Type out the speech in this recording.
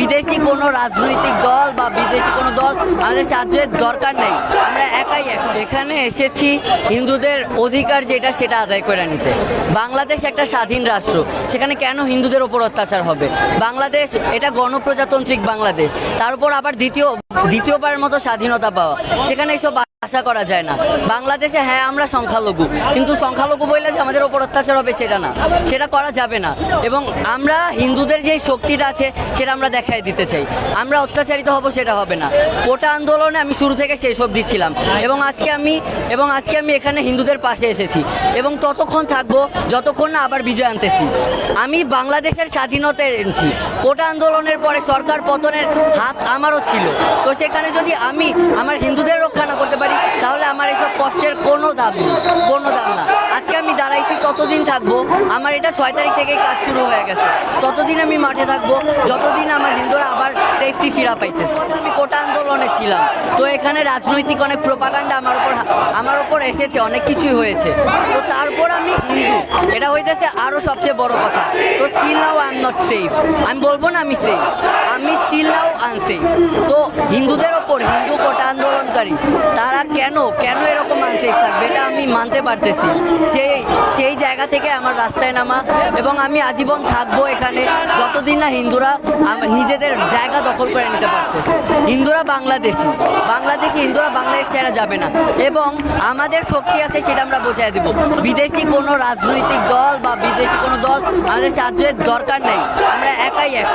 বিদেশি কোনো রাজনৈতিক দল বা বিদেশি কোনো দল আমাদের সাহায্যের দরকার নেই। আমরা একাই এক। এখানে এসেছি হিন্দুদের অধিকার যেটা সেটা আদায় করে নিতে। বাংলাদেশ একটা স্বাধীন রাষ্ট্র। সেখানে কেন হিন্দুদের ওপর অত্যাচার হবে? বাংলাদেশ এটা গণপ্রজাতন্ত্রিক বাংলাদেশ। তার উপর আবার দ্বিতীয়, দ্বিতীয়বারের মতো স্বাধীনতা পাওয়া। সেখানে এসব আশা করা যায় না। বাংলাদেশে হ্যাঁ আমরা সংখ্যালঘু। কিন্তু সংখ্যালঘু বললে যে আমাদের ওপর অত্যাচার হবে সেটা না। সেটা করা যাবে না। এবং আমরা হিন্দুদের যে শক্তিটা আছে, সেটা আমরা দেখাই দিতে চাই। আমরা অত্যাচারিত হব, সেটা হবে না। কোটা আন্দোলনে আমি শুরু থেকে সেই সব দিচ্ছিলাম এবং আজকে আমি, এবং আজকে আমি এখানে হিন্দুদের পাশে এসেছি। এবং ততক্ষণ থাকব, যতক্ষণ না আবার বিজয় আনতেছি। আমি বাংলাদেশের স্বাধীনতা এনেছি। কোটা আন্দোলনের পরে সরকার পতনের হাত আমারও ছিল। তো সেখানে যদি আমি আমার হিন্দুদের কোনো দাম নেই কোনো দাম না আজকে আমি দাঁড়াইছি, ততদিন থাকব। আমার এটা ছয় তারিখ থেকেই কাজ শুরু হয়ে গেছে। ততদিন আমি মাঠে থাকব, যতদিন আমার হিন্দুরা আবার সেফটি ফিরা পাইতেছে। আমি কোটা আন্দোলনে ছিলাম। তো এখানে রাজনৈতিক অনেক প্রোপাগান্ডা আমার উপর আমার উপর এসেছে, অনেক কিছুই হয়েছে। তো তারপর আমি হিন্দু। এটা হইতেছে আরও সবচেয়ে বড় কথা। তো still now I am not safe আমি বলব না আমি সেফ আমি স্টিল নাও আনসেফ তো হিন্দুদের ওপর, হিন্দু কোটা আন্দোলনকারী, তারা কেন কেন এরকম আমি মানতে পারতেছি। সেই সেই জায়গা থেকে আমার রাস্তায় নামা এবং আমি আজীবন থাকব এখানে যতদিন না হিন্দুরা নিজেদের জায়গা দখল করে নিতে পারতেছে। হিন্দুরা বাংলাদেশি। বাংলাদেশি হিন্দুরা বাংলাদেশ ছেড়ে যাবে না। এবং আমাদের শক্তি আছে সেটা আমরা বোঝাই দেব। বিদেশি কোনো রাজনৈতিক দল বা বিদেশি কোনো দল আমাদের সাহায্যের দরকার নেই। আমরা একাই এক